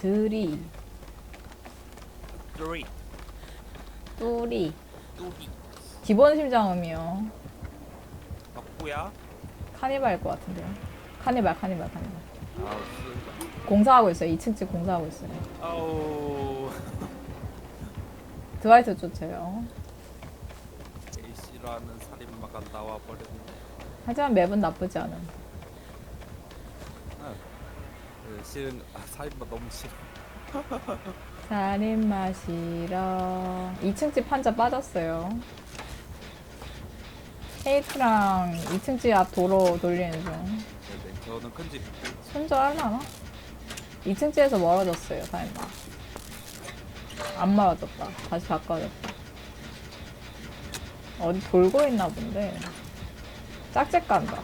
드리, three, 뚜리. 뚜리. 기본 심장음이요. 덕구야. 카니발일 것 같은데요. 카니발, 카니발, 카니발. 아우 쓰. 공사하고 있어요. 2층 집 공사하고 있어요. 아우. 드와이트 쫓아요. 제이씨라는 살인마가 나와 버렸네. 하지만 맵은 나쁘지 않은. 아, 그 싫은 아, 살인마 너무 싫어. 살인 맛이라 2층 집 한자 빠졌어요. 헤이트랑 2층 집 앞 도로 돌리는 중. 네네. 저는 큰 집 손절하려나? 2층 집에서 멀어졌어요, 살인마. 안 멀어졌다. 다시 바꿔졌다. 어디 돌고 있나 본데. 짝짝 간다.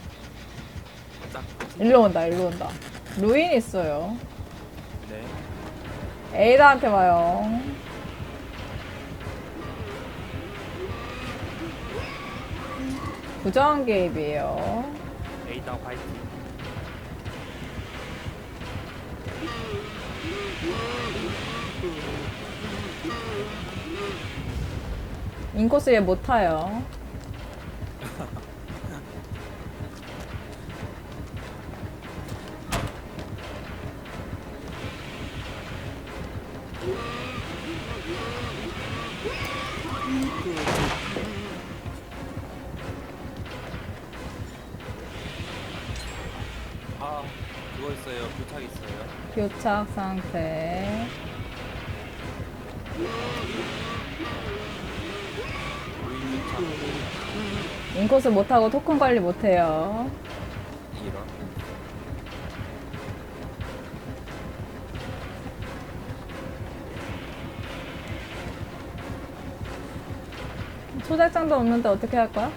짝. 일로 온다, 일로 온다. 루인 있어요. 네. 에이다한테 와요. 부정 개입이에요. 에이다 화이팅. 인코스 얘못 타요. 교착 있어요. 교착 상태. 교착. 인코스 못 타고 토큰 관리 못 해요. 이런. 초대장도 없는데 어떻게 할 거야?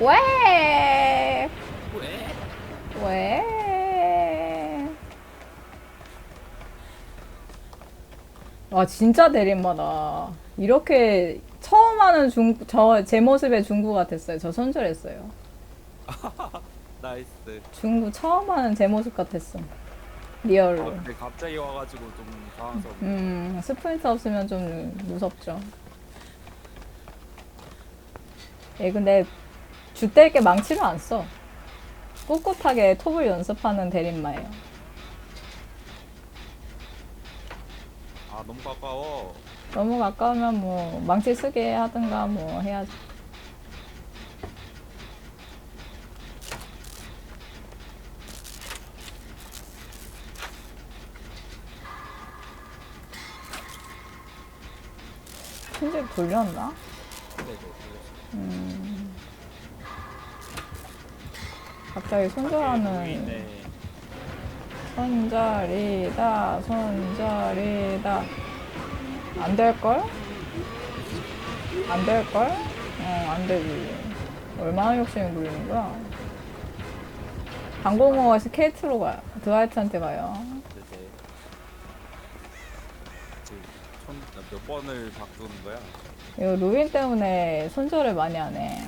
왜? 왜? 왜? 와 진짜 대림마다 이렇게 처음 하는 중 저 제 모습의 중구 같았어요. 저 손절했어요. 나이스. 중구 처음 하는 제 모습 같았어. 리얼로. 아, 근데 갑자기 와가지고 좀 당황스럽네. 음 스프린트 없으면 좀 무섭죠. 예 근데 주될 게 망치를 안 써. 꿋꿋하게 톱을 연습하는 대림마예요. 너무 가까워. 너무 가까우면 뭐 망치 쓰게 하든가 뭐 해야지. 현재 돌렸나? 네네. 음. 갑자기 손절하는 네. 손절이다 손절이다 안 될걸? 안 될걸? 어 안 되지 얼마나 욕심이 부리는 거야 방공호가 케이트로 가요 드와이트한테 가요 네네. 그손몇 번을 바꾸는 거야? 이거 루인 때문에 손절을 많이 하네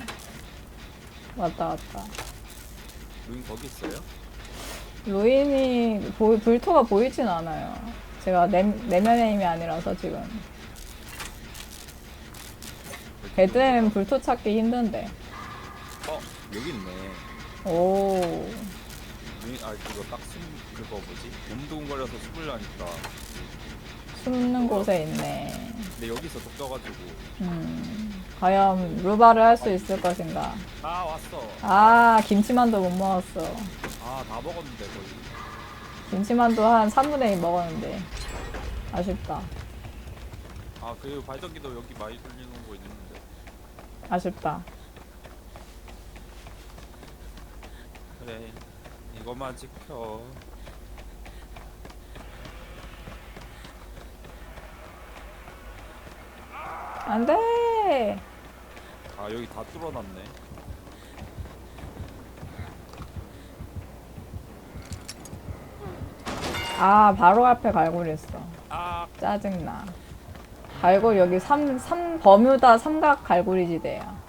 왔다 갔다 루인 거기 있어요? 루인이 보, 불토가 보이진 않아요. 제가 내, 내면의 힘이 아니라서 지금. 배드엔 불토 찾기 힘든데. 어 여기 있네. 오. 루인 아 그거 딱숨 그거 뭐지? 몸두근거려서 숨을 나니까. 숨는 곳에 있네. 근데 여기서 독겨가지고. 음, 과연 루바를 할 수 있을 것인가? 아 왔어. 아 김치만두 못 먹었어 아 다 먹었는데 거의. 김치만두 한 3분의 2 먹었는데 아쉽다 아 그리고 발전기도 여기 많이 돌리는 거 있는데. 아쉽다 그래 이것만 지켜 안 돼! 아 여기 다 뚫어놨네 아, 바로 앞에 갈고리 있어. 아 짜증나. 갈고리 여기 삼, 삼, 버뮤다 삼각 갈고리 지대야.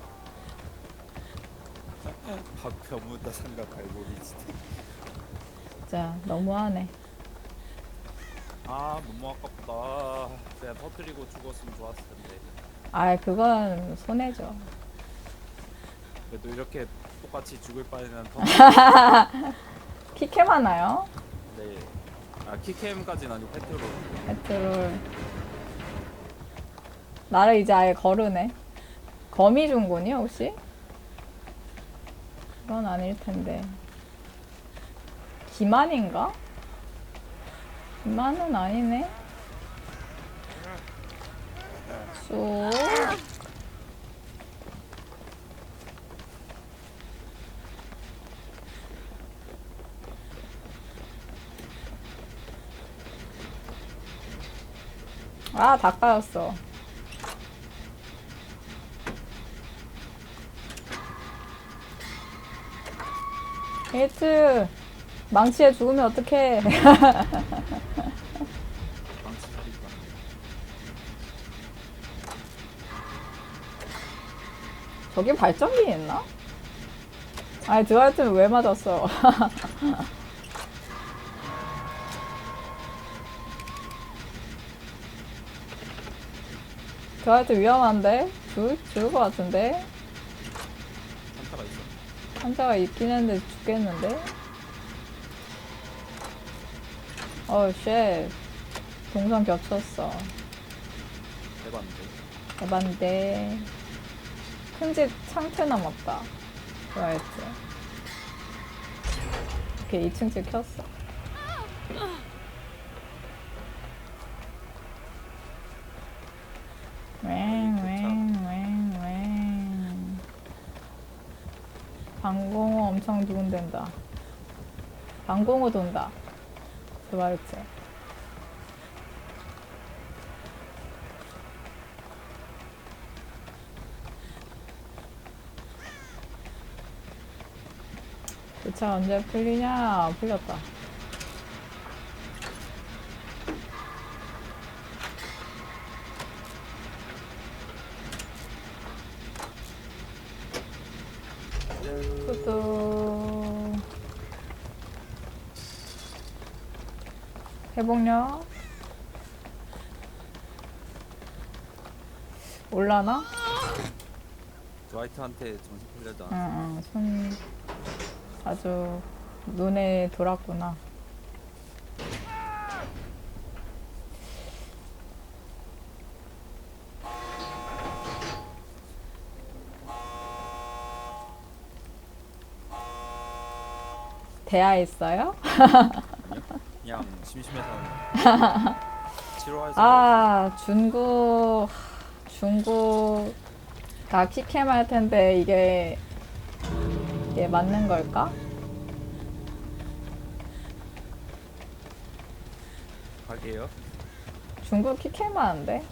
박평무다 삼각 갈고리지 진짜 너무하네. 아 너무 아깝다 내가 터뜨리고 죽었으면 좋았을 텐데 아, 그건 손해죠. 그래도 이렇게 똑같이 죽을 바에는 더 키캠 하나요? 네. 아 키캠까지는 아니고 페트롤 페트롤. 나를 이제 아예 거르네. 거미 중군이 혹시? 그건 아닐 텐데. 기만인가? 기만은 아니네. 쑥. 아, 다 까였어. 헤이트 망치에 죽으면 어떡해. 저기 발전기 있나? 아니, 드와이트는 왜 맞았어? 드와이트 위험한데? 죽, 죽을 것 같은데? 한타가 있어 환자가 있긴 했는데 죽겠는데? 어우, 쉣. 동선 겹쳤어. 해봤는데 대반데. 큰 집 창틀 남았다. 드와이트. 오케이, 2층 집 켰어. 방공호 엄청 두근댄다. 방공호 돈다. 그차 언제 풀리냐? 풀렸다 구독 회복력 올라나? 드와이트한테 정신 풀려도 응, 안 응, 손 아주 눈에 돌았구나. 대화했어요? 그냥 심심해서 아, 중국, 중국, 다 키캠 할 텐데, 이게, 이게 맞는 걸까? 가게요 중국 키캠 하는데?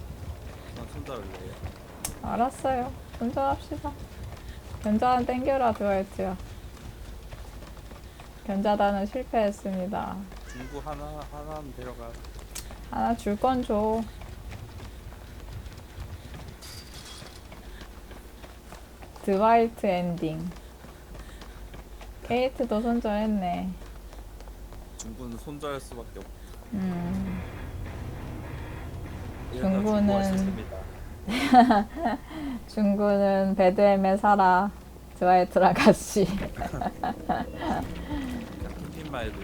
난 손잡을래요 알았어요. 운전합시다. 견자단 땡겨라, 드와이트야. 견자단은 실패했습니다. 중구 하나 하나는 데려가 하나 줄 건 줘. 드와이트 엔딩. 케이트도 손절했네. 중구는 손절할 수밖에 없 음, 중구는- 중구는 배드엠에 살아. 드와이트랑 같이. 캠핑 말도